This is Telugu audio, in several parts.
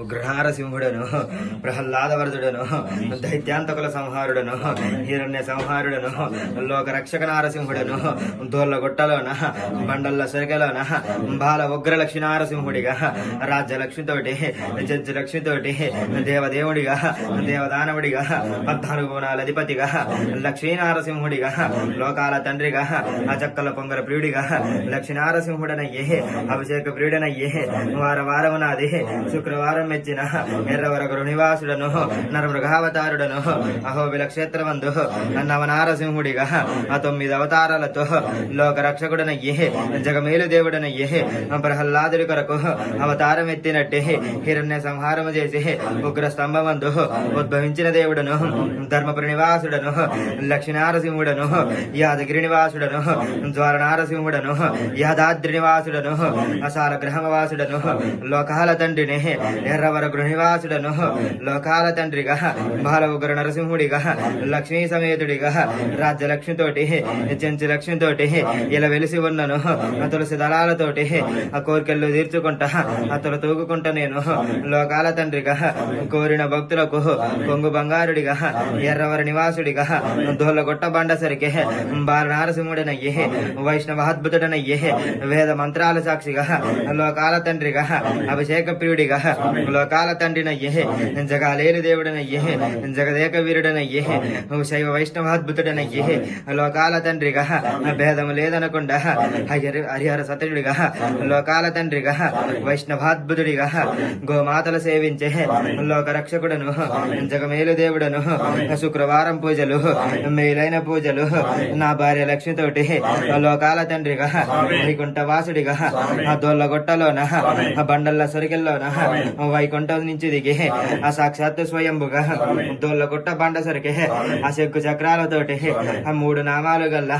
ఉగ్రహార సింహుడను ప్రహ్లాదవరదుడను దైత్యాంతకుల సంహారుడను హిరణ్య సంహారుడను లోక రక్షక నారసింహుడను దోళ్ళ గుట్టలోన బండల్ల సరికలోన బాల ఉగ్ర లక్ష్మీ నారసింహుడిగా రాజ్య లక్ష్మితోటి జడ్జి లక్ష్మితోటి దేవదేవుడిగా దేవదానవుడిగా పద్నాలుగు గుణాల అధిపతిగా లక్ష్మీ నారసింహుడిగా లోకాల తండ్రిగా అచక్కల పొంగర ప్రియుడిగా లక్ష్మీ నారసింహుడనయ్యే అభిషేక ప్రియుడనయ్యే వార వారము నాది శుక్రవారం మెచ్చిన ఎర్రవరగురు నివాసుడను నరమృగావతారుడను. అహోబిల క్షేత్రమందు నవనారసింహుడిగా ఆ తొమ్మిది అవతారాలతో లోక రక్షకుడనయ్యే జగమేలు దేవుడనయ్యే ప్రహ్లాదుడి కొరకు అవతారం ఎత్తినట్టే హిరణ్య సంహారము చేసి ఉగ్ర స్తంభమందు ఉద్భవించిన దేవుడను ధర్మపురి నివాసుడను లక్ష్మీనారసింహుడను యాదగిరి నివాసుడను జ్వాల నారసింహుడను యాదాద్రి నివాసుడను అసాల గ్రహమవాసుడను లోకాల తండ్రిని ఎర్రవర గృహనివాసుడను లోకాల తండ్రిగా బాల ఉగ్ర నరసింహుడిగా లక్ష్మీ సమేతుడిగా రాజ్యలక్ష్మితోటి చెంచి లక్ష్మితోటి ఇలా వెలిసి ఉన్నను. తులసి దళాలతోటి ఆ కోరికల్లో తీర్చుకుంటా అతను తూగుకుంటా నేను లోకాల తండ్రిగా కోరిన భక్తులకు కొంగు బంగారుడిగా ఎర్రవర నివాసుడిగా దోళ్ళగొట్ట బండసరికి బాల నారసింహుడనయ్యే వైష్ణవాద్భుతుడనయ్యే వేద మంత్రాల సాక్షిగా లోకాల తండ్రిగా అభిషేక ప్రియుడిగా లోకాల తండ్రినయ్యే జగాలేలు దేవుడనయ్యే జగదేక వీరుడనయ్యే శైవ వైష్ణవాద్భుతుడనయ్యే లోకాల తండ్రిగా భేదము లేదనకుండా హరి- హరిహర సతుడిగా లోకాల తండ్రిగా వైష్ణవాద్భుతుడిగా గోమాతలు సేవించే లోక రక్షకుడను జగమేలు దేవుడను శుక్రవారం పూజలు మేలైన పూజలు నా భార్య లక్ష్మితోటి లోకాల తండ్రిగా వైకుంఠ వాసుడిగా ఆ దొల్ల గొట్టలోన ఆ బండల్ల సరికెల్లోన వైకుంఠం నుంచి దిగి ఆ సాక్షాత్తు స్వయంభుగా దొల్ల గుట్ట బండ సరికి ఆ చెక్కు చక్రాలతోటి ఆ మూడు నామాలు గల్ల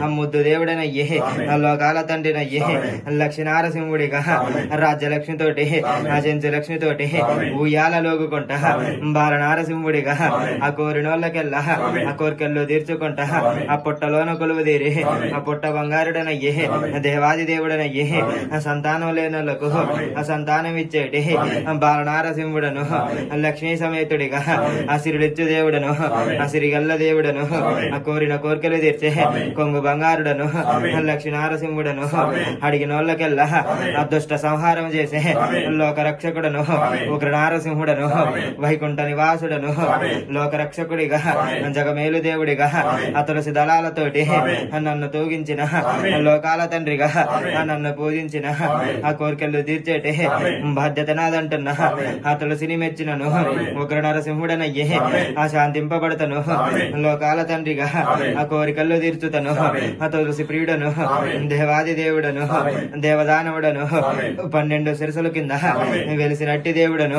ఆ ముద్దు దేవుడనయ్యే ఆ లోకాల తండ్రినయ్యే లక్ష్మీనారసింహుడిగా రాజ్యలక్ష్మితోటి ఆ చెంచు లక్ష్మితోటి ఉయ్యాల లోగుకుంటా బాల నారసింహుడిగా ఆ కోరినోళ్ళకెల్లా ఆ కోరికల్లో తీర్చుకుంటా ఆ పుట్టలోన కొలువు తీరి ఆ పుట్ట బంగారుడనయ్యే దేవాది దేవుడనయ్యే ఆ సంతానం లేనోళ్ళకు ఆ సంతానం ఇచ్చేటి బాల నారసింహుడను లక్ష్మీ సమేతుడిగా ఆ సిరుడిచ్చు దేవుడను ఆ సిరిగల్ల దేవుడను ఆ కోరిన కోరికలు తీర్చే కొంగు బంగారుడను లక్ష్మీ నారసింహుడను అడిగినోళ్ళకెల్లా ఆ దుష్ట సంహారం చేసే లోక రక్షకుడను ఉగ్ర నారసింహుడను వైకుంఠ నివాసుడను లోక రక్షకుడిగా జగమేలు దేవుడిగా ఆ తులసి దళాలతోటి నన్ను తూగించిన లోకాల తండ్రిగా నన్ను పూజించిన ఆ కోరికలు తీర్చేటి బాధ్యత నాదంటున్నా. ఆ తులసిని మెచ్చినను. ఉగ్ర నరసింహుడనయ్యే. ఆ శాంతింపబడతను. లోకాల తండ్రిగా ఆ కోరికల్లో తీర్చుతను. ఆ తులసి ప్రియుడను. దేవాది దేవుడను. దేవదానవుడను. పన్నెండు శిరసుల కింద వెలిసినట్టి దేవుడను.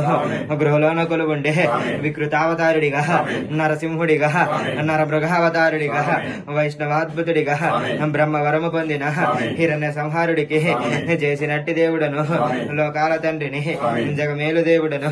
గృహలోన కొలువుండే వికృతావతారుడిగా నరసింహుడిగా నరమృగావతారుడిగా వైష్ణవాద్భుతుడిగా బ్రహ్మ వరము పొందిన హిరణ్య సంహారుడికి చేసినట్టి దేవుడను. లోకాల తండ్రిని జగమేలు మేలుదేవుడును.